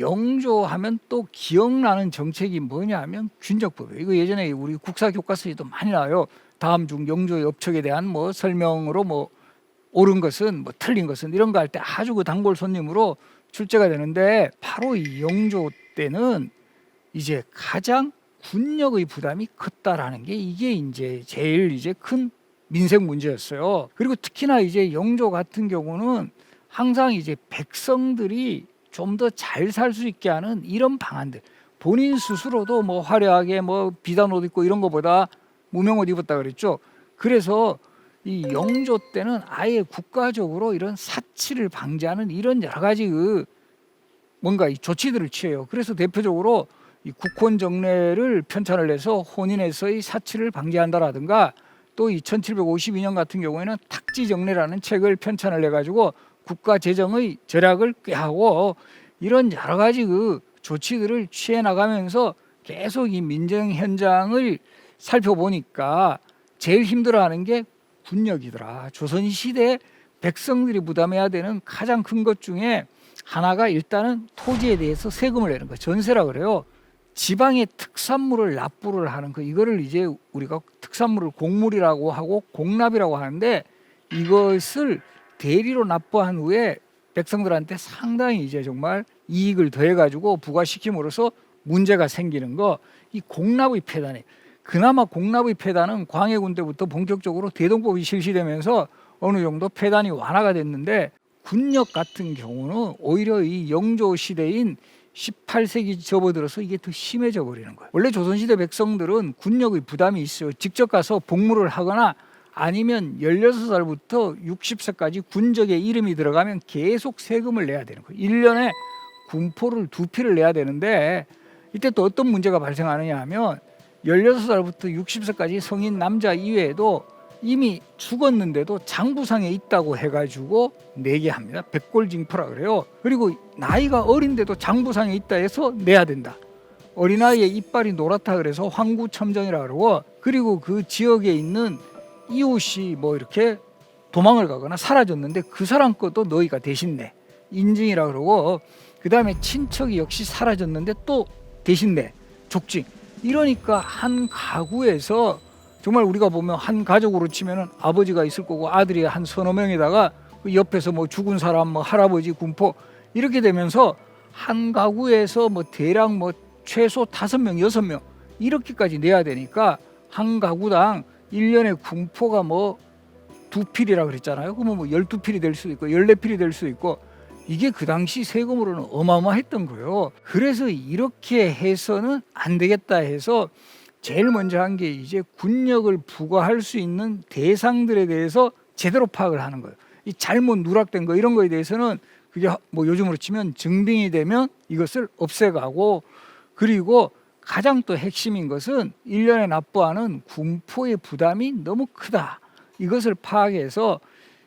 영조하면 또 기억나는 정책이 뭐냐 하면 균적법이에요. 이거 예전에 우리 국사 교과서에도 많이 나와요. 다음 중 영조 엽척에 대한 뭐 설명으로 뭐 옳은 것은 뭐 틀린 것은 이런 거 할 때 아주 그 단골 손님으로 출제가 되는데 바로 이 영조 때는 이제 가장 군력의 부담이 컸다라는 게 이게 이제 제일 이제 큰 민생 문제였어요. 그리고 특히나 이제 영조 같은 경우는 항상 이제 백성들이 좀 더 잘 살 수 있게 하는 이런 방안들 본인 스스로도 뭐 화려하게 뭐 비단 옷 입고 이런 거보다 무명 옷 입었다 그랬죠. 그래서 이 영조 때는 아예 국가적으로 이런 사치를 방지하는 이런 여러 가지 그 뭔가 이 조치들을 취해요. 그래서 대표적으로 이 국혼 정례를 편찬을 해서 혼인에서의 사치를 방지한다라든가 또 이 1752년 같은 경우에는 탁지 정례라는 책을 편찬을 해가지고 국가 재정의 절약을 꾀하고 이런 여러 가지 그 조치들을 취해 나가면서 계속 이 민정 현장을 살펴보니까 제일 힘들어하는 게 군력이더라. 조선 시대 백성들이 부담해야 되는 가장 큰 것 중에 하나가 일단은 토지에 대해서 세금을 내는 거 전세라 그래요. 지방의 특산물을 납부를 하는 거 이거를 이제 우리가 특산물을 곡물이라고 하고 공납이라고 하는데 이것을 대리로 납부한 후에 백성들한테 상당히 이제 정말 이익을 더해 가지고 부과시킴으로써 문제가 생기는 거 이 공납의 폐단이 그나마 공납의 폐단은 광해군 때부터 본격적으로 대동법이 실시되면서 어느 정도 폐단이 완화가 됐는데 군력 같은 경우는 오히려 이 영조 시대인 18세기 접어들어서 이게 더 심해져 버리는 거예요. 원래 조선시대 백성들은 군력의 부담이 있어요. 직접 가서 복무를 하거나 아니면 16살부터 60세까지 군적에 이름이 들어가면 계속 세금을 내야 되는 거예요. 1년에 군포를 두 피를 내야 되는데 이때 또 어떤 문제가 발생하느냐 하면 16살부터 60세까지 성인 남자 이외에도 이미 죽었는데도 장부상에 있다고 해가지고 내게 합니다. 백골징포라 그래요. 그리고 나이가 어린데도 장부상에 있다 해서 내야 된다. 어린아이의 이빨이 노랗다 그래서 황구첨정이라 그러고 그리고 그 지역에 있는 이웃이 뭐 이렇게 도망을 가거나 사라졌는데 그 사람 것도 너희가 대신 내. 인증이라 그러고 그 다음에 친척이 역시 사라졌는데 또 대신 내. 족징 이러니까 한 가구에서 정말 우리가 보면 한 가족으로 치면은 아버지가 있을 거고 아들이 한 서너 명에다가 그 옆에서 뭐 죽은 사람 뭐 할아버지 군포 이렇게 되면서 한 가구에서 뭐 대략 뭐 최소 다섯 명 여섯 명 이렇게까지 내야 되니까 한 가구당 일년에 군포가 뭐 두 필이라 그랬잖아요. 그러면 뭐 열두 필이 될 수도 있고 열네 필이 될 수도 있고 이게 그 당시 세금으로는 어마어마했던 거예요. 그래서 이렇게 해서는 안 되겠다 해서 제일 먼저 한 게 이제 군력을 부과할 수 있는 대상들에 대해서 제대로 파악을 하는 거예요. 이 잘못 누락된 거 이런 거에 대해서는 그게 뭐 요즘으로 치면 증빙이 되면 이것을 없애가고 그리고 가장 또 핵심인 것은 일년에 납부하는 군포의 부담이 너무 크다. 이것을 파악해서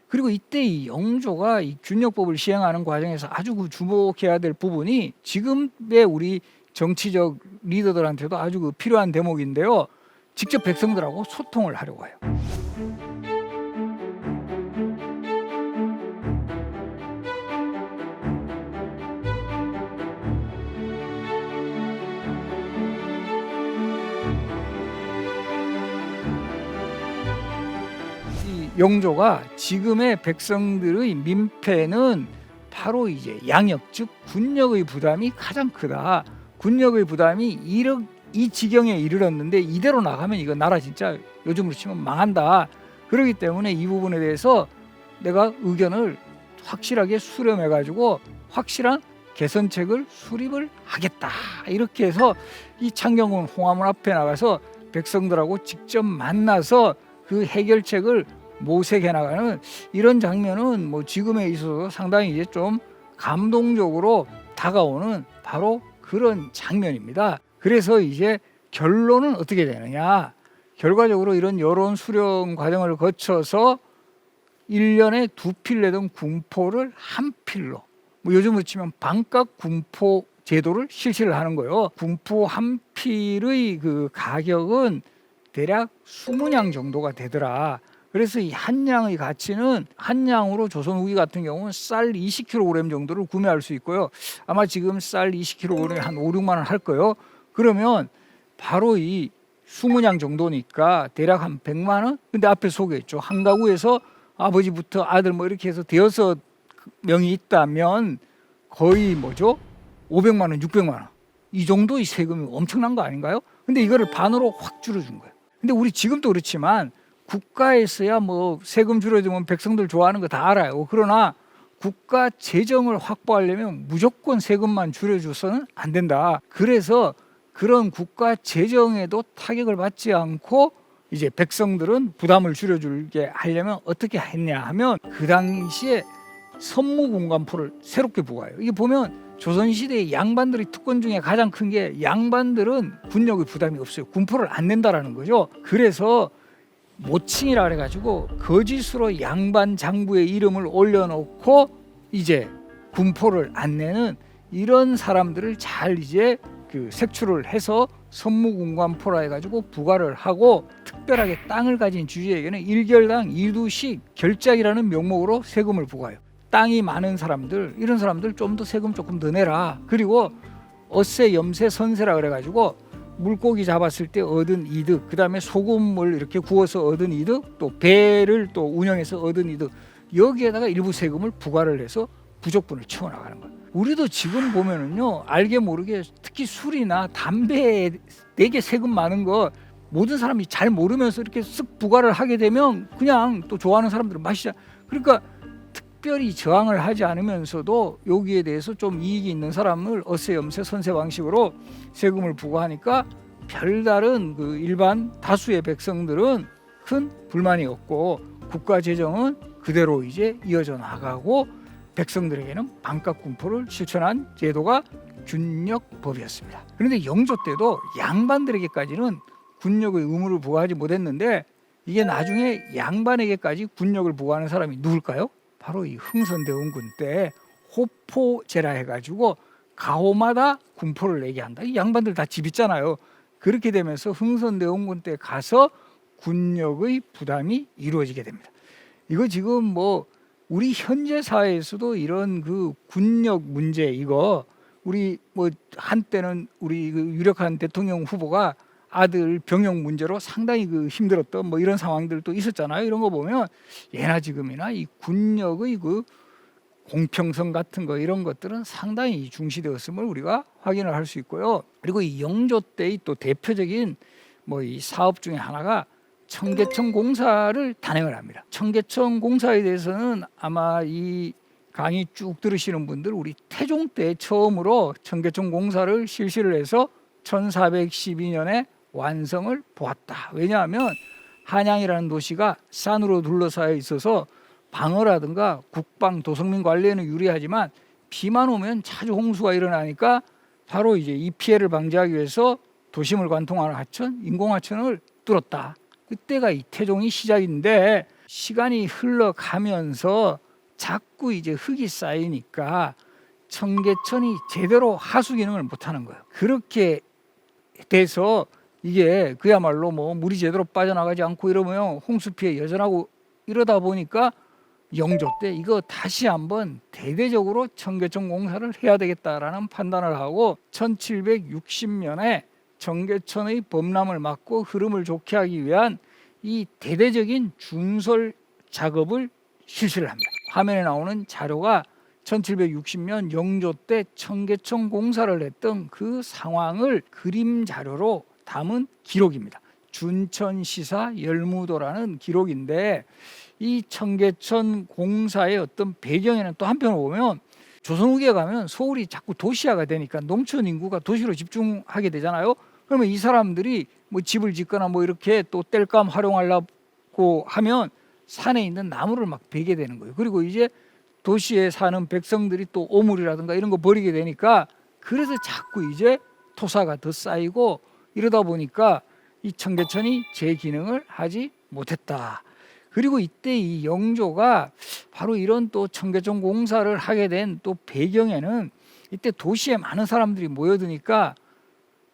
그리고 이때 이 영조가 이 균역법을 시행하는 과정에서 아주 그 주목해야 될 부분이 지금의 우리 정치적 리더들한테도 아주 그 필요한 대목인데요. 직접 백성들하고 소통을 하려고 해요. 영조가 지금의 백성들의 민폐는 바로 이제 양역 즉 군력의 부담이 가장 크다. 군력의 부담이 이러, 이 지경에 이르렀는데 이대로 나가면 이거 나라 진짜 요즘으로 치면 망한다. 그렇기 때문에 이 부분에 대해서 내가 의견을 확실하게 수렴해 가지고 확실한 개선책을 수립을 하겠다. 이렇게 해서 이 창경군 홍화문 앞에 나가서 백성들하고 직접 만나서 그 해결책을 모색해 나가는 이런 장면은 뭐 지금에 있어서 상당히 이제 좀 감동적으로 다가오는 바로 그런 장면입니다. 그래서 이제 결론은 어떻게 되느냐? 결과적으로 이런 여론 수렴 과정을 거쳐서 1년에 두 필 내던 군포를 한 필로 뭐 요즘으로 치면 반값 군포 제도를 실시를 하는 거예요. 군포 한 필의 그 가격은 대략 20냥 정도가 되더라. 그래서 이 한 양의 가치는 한 양으로 조선 후기 같은 경우는 쌀 20kg 정도를 구매할 수 있고요. 아마 지금 쌀 20kg이 한 5, 6만 원 할 거예요. 그러면 바로 이 20양 정도니까 대략 한 100만 원? 근데 앞에 소개했죠. 한 가구에서 아버지부터 아들 뭐 이렇게 해서 대여섯 명이 있다면 거의 뭐죠? 500만 원, 600만 원. 이 정도의 세금이 엄청난 거 아닌가요? 근데 이거를 반으로 확 줄여준 거예요. 근데 우리 지금도 그렇지만 국가에서야 뭐 세금 줄여주면 백성들 좋아하는 거 다 알아요. 그러나 국가 재정을 확보하려면 무조건 세금만 줄여줘서는 안 된다. 그래서 그런 국가 재정에도 타격을 받지 않고 이제 백성들은 부담을 줄여줄게 하려면 어떻게 했냐 하면 그 당시에 선무공관포를 새롭게 부과해요. 이게 보면 조선시대의 양반들의 특권 중에 가장 큰 게 양반들은 군력의 부담이 없어요. 군포를 안 낸다라는 거죠. 그래서 모칭이라 그래가지고 거짓으로 양반 장부의 이름을 올려놓고 이제 군포를 안 내는 이런 사람들을 잘 이제 그 색출을 해서 선무군관포라 해가지고 부과를 하고 특별하게 땅을 가진 주지에게는 일결당 이두씩 결작이라는 명목으로 세금을 부과해요. 땅이 많은 사람들 이런 사람들 좀 더 세금 조금 더 내라. 그리고 어세 염세 선세라 그래가지고 물고기 잡았을 때 얻은 이득, 그 다음에 소금을 이렇게 구워서 얻은 이득, 또 배를 또 운영해서 얻은 이득 여기에다가 일부 세금을 부과를 해서 부족분을 채워나가는 거예요. 우리도 지금 보면은요 알게 모르게 특히 술이나 담배에 되게 세금 많은 거 모든 사람이 잘 모르면서 이렇게 쓱 부과를 하게 되면 그냥 또 좋아하는 사람들은 마시자. 그러니까 특별히 저항을 하지 않으면서도 여기에 대해서 좀 이익이 있는 사람을 어세 염세 선세 방식으로 세금을 부과하니까 별다른 그 일반 다수의 백성들은 큰 불만이 없고 국가 재정은 그대로 이제 이어져 나가고 백성들에게는 반값 군포를 실천한 제도가 균역법이었습니다. 그런데 영조 때도 양반들에게까지는 군역의 의무를 부과하지 못했는데 이게 나중에 양반에게까지 군역을 부과하는 사람이 누굴까요? 바로 이 흥선대원군 때 호포제라 해가지고 가호마다 군포를 내게 한다. 이 양반들 다 집 있잖아요. 그렇게 되면서 흥선대원군 때 가서 군역의 부담이 이루어지게 됩니다. 이거 지금 뭐 우리 현재 사회에서도 이런 그 군역 문제 이거 우리 뭐 한때는 우리 그 유력한 대통령 후보가 아들 병역 문제로 상당히 그 힘들었던 뭐 이런 상황들도 있었잖아요. 이런 거 보면 예나 지금이나 이 군력의 그 공평성 같은 거 이런 것들은 상당히 중시되었음을 우리가 확인을 할 수 있고요. 그리고 이 영조 때의 또 대표적인 뭐 이 사업 중에 하나가 청계천 공사를 단행을 합니다. 청계천 공사에 대해서는 아마 이 강의 쭉 들으시는 분들 우리 태종 때 처음으로 청계천 공사를 실시를 해서 1412년에 완성을 보았다. 왜냐하면 한양이라는 도시가 산으로 둘러싸여 있어서 방어라든가 국방 도성민 관리에는 유리하지만 비만 오면 자주 홍수가 일어나니까 바로 이제 이 피해를 방지하기 위해서 도심을 관통하는 하천, 인공하천을 뚫었다. 그때가 이 태종이 시작인데 시간이 흘러가면서 자꾸 이제 흙이 쌓이니까 청계천이 제대로 하수 기능을 못하는 거예요. 그렇게 돼서 이게 그야말로 뭐 물이 제대로 빠져나가지 않고 이러면 홍수 피해 여전하고 이러다 보니까 영조 때 이거 다시 한번 대대적으로 청계천 공사를 해야 되겠다라는 판단을 하고 1760년에 청계천의 범람을 막고 흐름을 좋게 하기 위한 이 대대적인 준설 작업을 실시를 합니다. 화면에 나오는 자료가 1760년 영조 때 청계천 공사를 했던 그 상황을 그림 자료로 담은 기록입니다. 준천시사 열무도라는 기록인데 이 청계천 공사의 어떤 배경에는 또 한편으로 보면 조선 후기에 가면 서울이 자꾸 도시화가 되니까 농촌 인구가 도시로 집중하게 되잖아요. 그러면 이 사람들이 뭐 집을 짓거나 뭐 이렇게 또 땔감 활용하려고 하면 산에 있는 나무를 막 베게 되는 거예요. 그리고 이제 도시에 사는 백성들이 또 오물이라든가 이런 거 버리게 되니까 그래서 자꾸 이제 토사가 더 쌓이고 이러다 보니까 이 청계천이 제 기능을 하지 못했다. 그리고 이때 이 영조가 바로 이런 또 청계천 공사를 하게 된 또 배경에는 이때 도시에 많은 사람들이 모여드니까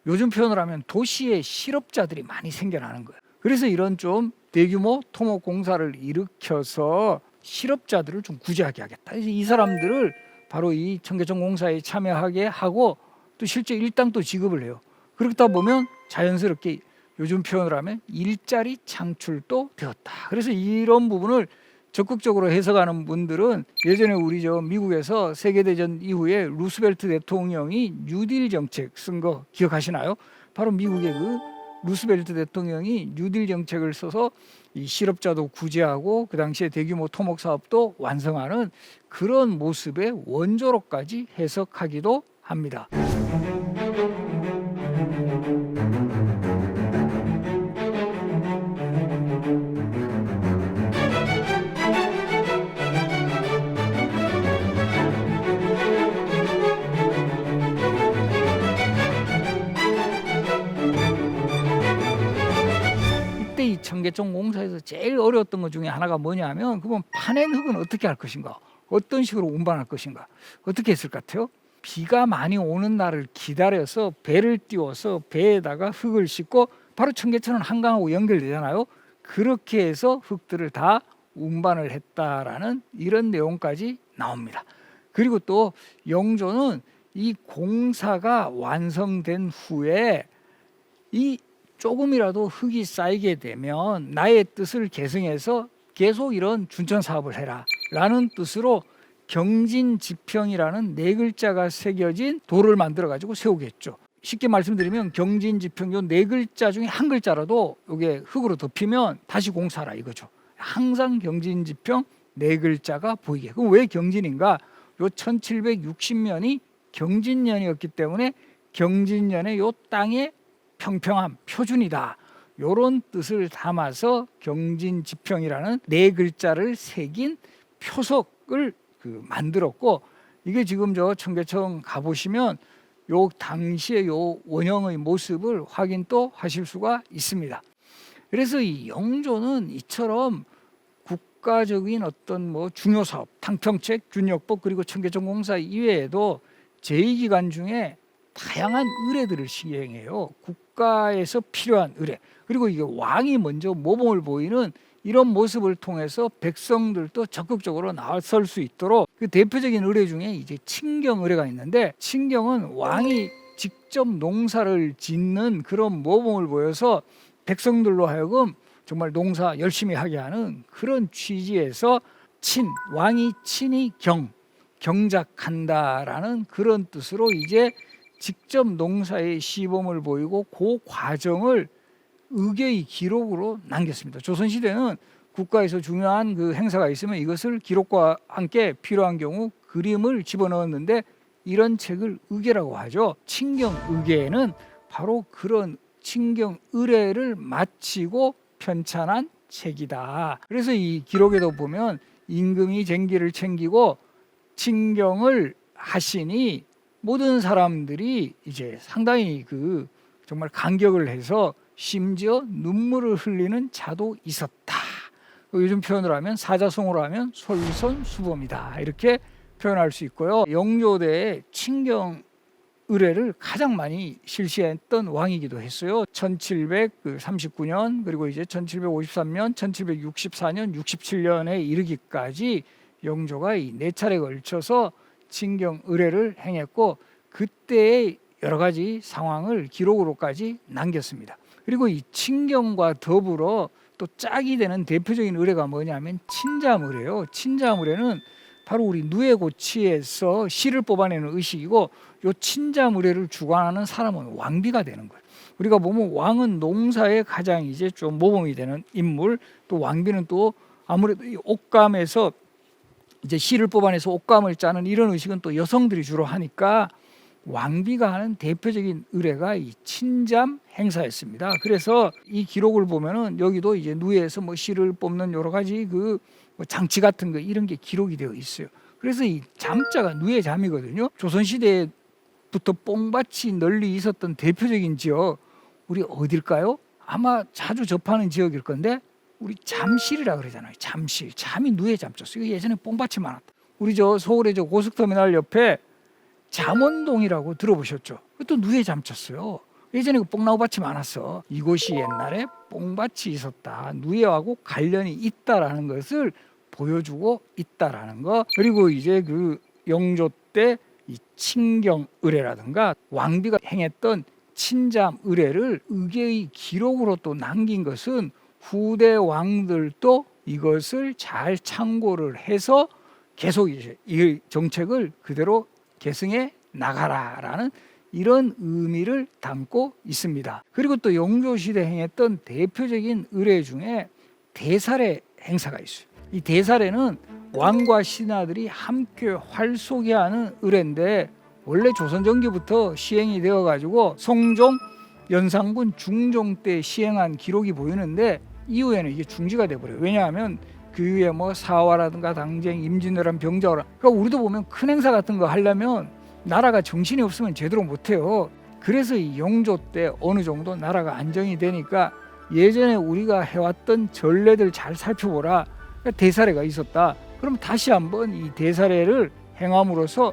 요즘 표현을 하면 도시에 실업자들이 많이 생겨나는 거예요. 그래서 이런 좀 대규모 토목 공사를 일으켜서 실업자들을 좀 구제하게 하겠다. 그래서 이 사람들을 바로 이 청계천 공사에 참여하게 하고 또 실제 일당도 지급을 해요. 그렇다 보면 자연스럽게 요즘 표현을 하면 일자리 창출도 되었다. 그래서 이런 부분을 적극적으로 해석하는 분들은 예전에 우리 저 미국에서 세계 대전 이후에 루스벨트 대통령이 뉴딜 정책 쓴 거 기억하시나요? 바로 미국의 그 루스벨트 대통령이 뉴딜 정책을 써서 이 실업자도 구제하고 그 당시에 대규모 토목 사업도 완성하는 그런 모습의 원조로까지 해석하기도 합니다. 어려웠던 것 중에 하나가 뭐냐면 그러면 파낸 흙은 어떻게 할 것인가 어떤 식으로 운반할 것인가 어떻게 했을 것 같아요? 비가 많이 오는 날을 기다려서 배를 띄워서 배에다가 흙을 싣고 바로 청계천은 한강하고 연결되잖아요. 그렇게 해서 흙들을 다 운반을 했다라는 이런 내용까지 나옵니다. 그리고 또 영조는 이 공사가 완성된 후에 이 조금이라도 흙이 쌓이게 되면 나의 뜻을 계승해서 계속 이런 준천 사업을 해라 라는 뜻으로 경진지평이라는 네 글자가 새겨진 도를 만들어 가지고 세우겠죠. 쉽게 말씀드리면 경진지평 요네 글자 중에 한 글자라도 이게 흙으로 덮이면 다시 공사라 이거죠. 항상 경진지평 네 글자가 보이게. 그럼 왜 경진인가? 요 1760년이 경진년이었기 때문에 경진년의 요 땅의 평평함, 표준이다. 요런 뜻을 담아서 경진지평이라는 네 글자를 새긴 표석을 그 만들었고 이게 지금 저 청계천 가 보시면 요 당시의 요 원형의 모습을 확인 또 하실 수가 있습니다. 그래서 이 영조는 이처럼 국가적인 어떤 뭐 중요 사업, 탕평책, 균역법 그리고 청계천 공사 이외에도 제2기관 중에 다양한 의뢰들을 시행해요. 국 가에서 필요한 의뢰. 그리고 이게 왕이 먼저 모범을 보이는 이런 모습을 통해서 백성들도 적극적으로 나설 수 있도록 그 대표적인 의뢰 중에 이제 친경 의뢰가 있는데 친경은 왕이 직접 농사를 짓는 그런 모범을 보여서 백성들로 하여금 정말 농사 열심히 하게 하는 그런 취지에서 친 왕이 친이 경 경작한다라는 그런 뜻으로 이제 직접 농사의 시범을 보이고 그 과정을 의계의 기록으로 남겼습니다. 조선 시대는 국가에서 중요한 그 행사가 있으면 이것을 기록과 함께 필요한 경우 그림을 집어넣었는데 이런 책을 의계라고 하죠. 친경 의계는 바로 그런 친경 의례를 마치고 편찬한 책이다. 그래서 이 기록에도 보면 임금이 쟁기를 챙기고 친경을 하시니 모든 사람들이 이제 상당히 그 정말 감격을 해서 심지어 눈물을 흘리는 자도 있었다. 요즘 표현으로 하면 사자성어로 하면 솔선수범이다 이렇게 표현할 수 있고요. 영조대의 친경 의례를 가장 많이 실시했던 왕이기도 했어요. 1739년 그리고 이제 1753년, 1764년, 67년에 이르기까지 영조가 이 네 차례 걸쳐서 친경 의례를 행했고 그때의 여러 가지 상황을 기록으로까지 남겼습니다. 그리고 이 친경과 더불어 또 짝이 되는 대표적인 의례가 뭐냐면 친잠 의례요. 친잠 의례는 바로 우리 누에고치에서 씨를 뽑아내는 의식이고 요 친잠 의례를 주관하는 사람은 왕비가 되는 거예요. 우리가 보면 왕은 농사에 가장 이제 좀 모범이 되는 인물, 또 왕비는 또 아무래도 이 옷감에서 이제 씨를 뽑아내서 옷감을 짜는 이런 의식은 또 여성들이 주로 하니까 왕비가 하는 대표적인 의례가 이 친잠 행사였습니다. 그래서 이 기록을 보면은 여기도 이제 누에에서 뭐 씨를 뽑는 여러 가지 그뭐 장치 같은 거 이런 게 기록이 되어 있어요. 그래서 이 잠자가 누에 잠이거든요. 조선 시대부터 뽕밭이 널리 있었던 대표적인 지역 우리 어딜까요? 아마 자주 접하는 지역일 건데 우리 잠실이라 그러잖아요. 잠실. 잠이 누에 잠쳤어요. 이거 예전에 뽕밭이 많았다. 우리 저 서울의 저 고속터미널 옆에 잠원동이라고 들어보셨죠? 그것도 누에 잠쳤어요. 예전에 그 뽕나무밭이 많았어. 이곳이 옛날에 뽕밭이 있었다. 누에하고 관련이 있다라는 것을 보여주고 있다라는 거. 그리고 이제 그 영조 때 이 친경 의례라든가 왕비가 행했던 친잠 의례를 의계의 기록으로 또 남긴 것은 후대 왕들도 이것을 잘 참고를 해서 계속 이 정책을 그대로 계승해 나가라라는 이런 의미를 담고 있습니다. 그리고 또 영조 시대 행했던 대표적인 의례 중에 대사례 행사가 있어요. 이 대사례는 왕과 신하들이 함께 활쏘기하는 의례인데 원래 조선 전기부터 시행이 되어 가지고 성종 연산군 중종 때 시행한 기록이 보이는데 이후에는 이게 중지가 돼 버려요. 왜냐하면 그 위에 뭐 사화라든가 당쟁, 임진왜란, 병자호란. 그러니까 우리도 보면 큰 행사 같은 거 하려면 나라가 정신이 없으면 제대로 못 해요. 그래서 이 영조 때 어느 정도 나라가 안정이 되니까 예전에 우리가 해왔던 전례들 잘 살펴보라. 그러니까 대사례가 있었다. 그럼 다시 한번 이 대사례를 행함으로써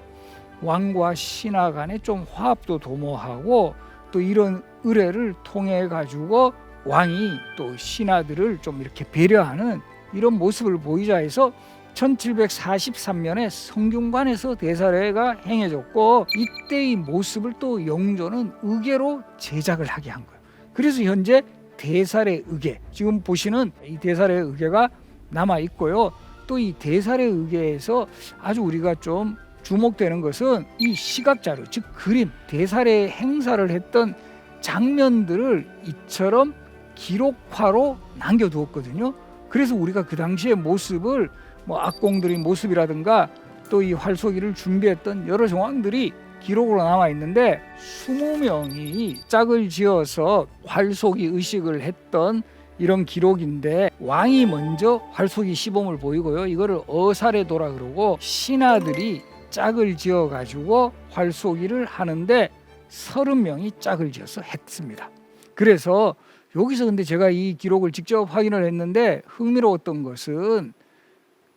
왕과 신하 간에 좀 화합도 도모하고 또 이런 의례를 통해 가지고 왕이 또 신하들을 좀 이렇게 배려하는 이런 모습을 보이자 해서 1743년에 성균관에서 대사례가 행해졌고 이때의 모습을 또 영조는 의계로 제작을 하게 한 거예요. 그래서 현재 대사례 의계 지금 보시는 이 대사례 의계가 남아 있고요. 또 이 대사례 의계에서 아주 우리가 좀 주목되는 것은 이 시각 자료 즉 그림 대사례 행사를 했던 장면들을 이처럼 기록화로 남겨두었거든요. 그래서 우리가 그 당시의 모습을 뭐 악공들의 모습이라든가 또 이 활쏘기를 준비했던 여러 정황들이 기록으로 남아 있는데 20명이 짝을 지어서 활쏘기 의식을 했던 이런 기록인데 왕이 먼저 활쏘기 시범을 보이고요. 이거를 어사례도라 그러고 신하들이 짝을 지어 가지고 활쏘기를 하는데 30명이 짝을 지어서 했습니다. 그래서 여기서 근데 제가 이 기록을 직접 확인을 했는데 흥미로웠던 것은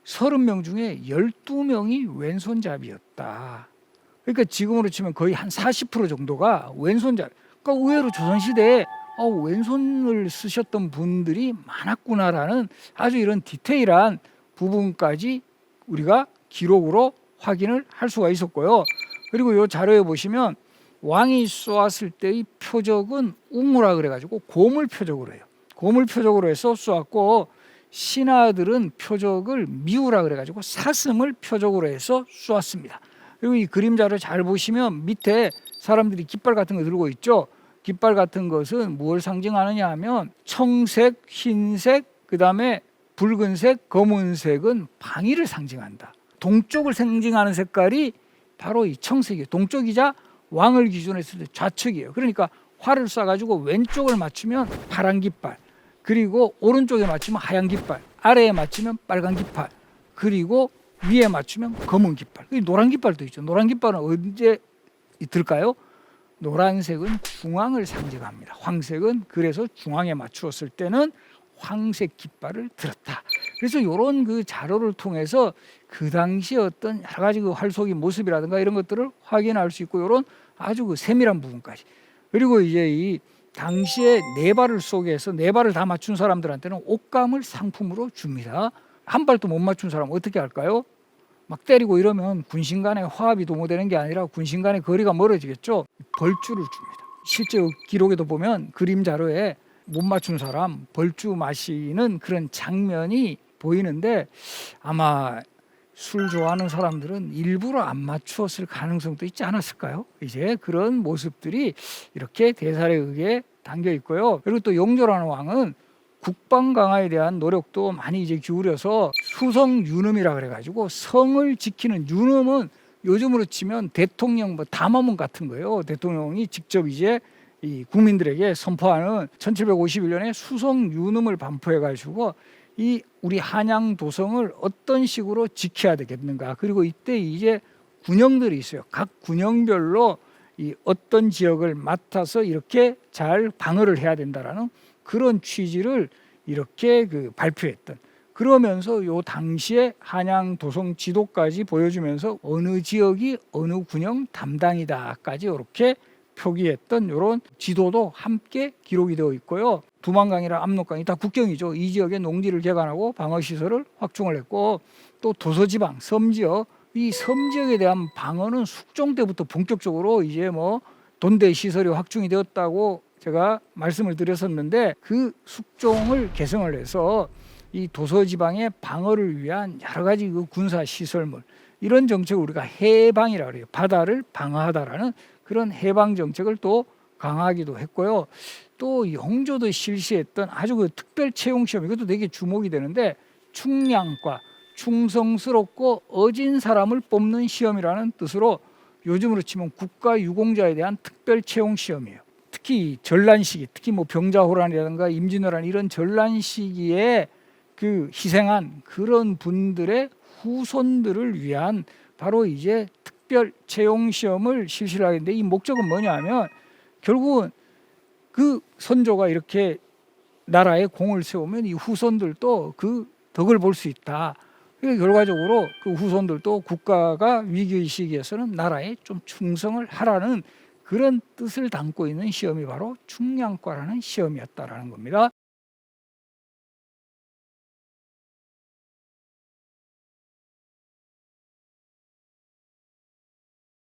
30명 중에 12명이 왼손잡이였다. 그러니까 지금으로 치면 거의 한 40% 정도가 왼손잡이. 그러니까 의외로 조선시대에 어, 왼손을 쓰셨던 분들이 많았구나라는 아주 이런 디테일한 부분까지 우리가 기록으로 확인을 할 수가 있었고요. 그리고 이 자료에 보시면 왕이 쏘았을 때의 표적은 웅무라 그래가지고 고물 표적으로 해요. 고물 표적으로 해서 쏘았고 신하들은 표적을 미우라 그래가지고 사슴을 표적으로 해서 쏘았습니다. 그리고 이 그림자를 잘 보시면 밑에 사람들이 깃발 같은 거 들고 있죠. 깃발 같은 것은 무엇을 상징하느냐 하면 청색, 흰색, 그 다음에 붉은색, 검은색은 방위를 상징한다. 동쪽을 상징하는 색깔이 바로 이 청색이에요. 동쪽이자 왕을 기준으로 했을 때 좌측이에요. 그러니까 활을 쏴가지고 왼쪽을 맞추면 파란 깃발, 그리고 오른쪽에 맞추면 하얀 깃발, 아래에 맞추면 빨간 깃발, 그리고 위에 맞추면 검은 깃발. 이 노란 깃발도 있죠. 노란 깃발은 언제 들까요? 노란색은 중앙을 상징합니다. 황색은 그래서 중앙에 맞추었을 때는 황색 깃발을 들었다. 그래서 이런 그 자료를 통해서 그 당시 어떤 여러 가지 그 활쏘기 모습이라든가 이런 것들을 확인할 수 있고 이런 아주 그 세밀한 부분까지. 그리고 이제 이 당시에 네 발을 쏘게해서 네 발을 다 맞춘 사람들한테는 옷감을 상품으로 줍니다. 한 발도 못 맞춘 사람 어떻게 할까요? 막 때리고 이러면 군신 간의 화합이 도모되는 게 아니라 군신 간의 거리가 멀어지겠죠. 벌주를 줍니다. 실제 기록에도 보면 그림 자료에 못 맞춘 사람 벌주 마시는 그런 장면이 보이는데 아마 술 좋아하는 사람들은 일부러 안 맞추었을 가능성도 있지 않았을까요? 이제 그런 모습들이 이렇게 대사에 의해 담겨 있고요. 그리고 또 용조라는 왕은 국방 강화에 대한 노력도 많이 이제 기울여서 수성 유능이라 그래가지고 성을 지키는 유능은 요즘으로 치면 대통령 뭐 담화문 같은 거예요. 대통령이 직접 이제 이 국민들에게 선포하는 1751년에 수성 유능을 반포해가지고 이 우리 한양 도성을 어떤 식으로 지켜야 되겠는가. 그리고 이때 이제 군영들이 있어요. 각 군영별로 이 어떤 지역을 맡아서 이렇게 잘 방어를 해야 된다라는 그런 취지를 이렇게 그 발표했던 그러면서 요 당시에 한양 도성 지도까지 보여주면서 어느 지역이 어느 군영 담당이다까지 이렇게 표기했던 이런 지도도 함께 기록이 되어 있고요. 두만강이나 압록강이 다 국경이죠. 이 지역의 농지를 개간하고 방어 시설을 확충을 했고 또 도서지방 섬지역 이 섬지역에 대한 방어는 숙종 때부터 본격적으로 이제 뭐 돈대 시설이 확충이 되었다고 제가 말씀을 드렸었는데 그 숙종을 개성을 해서 이 도서지방의 방어를 위한 여러 가지 그 군사 시설물 이런 정책을 우리가 해방이라 그래요. 바다를 방어하다라는 그런 해방 정책을 또 강화하기도 했고요. 또 영조도 실시했던 아주 그 특별 채용 시험 이것도 되게 주목이 되는데 충량과 충성스럽고 어진 사람을 뽑는 시험이라는 뜻으로 요즘으로 치면 국가 유공자에 대한 특별 채용 시험이에요. 특히 전란 시기, 특히 뭐 병자호란이라든가 임진왜란 이런 전란 시기에 그 희생한 그런 분들의 후손들을 위한 바로 이제 특별 채용 시험을 실시를 하는데 이 목적은 뭐냐면 결국은 그 선조가 이렇게 나라에 공을 세우면 이 후손들도 그 덕을 볼 수 있다. 그러니까 결과적으로 그 후손들도 국가가 위기의 시기에서는 나라에 좀 충성을 하라는 그런 뜻을 담고 있는 시험이 바로 충량과라는 시험이었다라는 겁니다.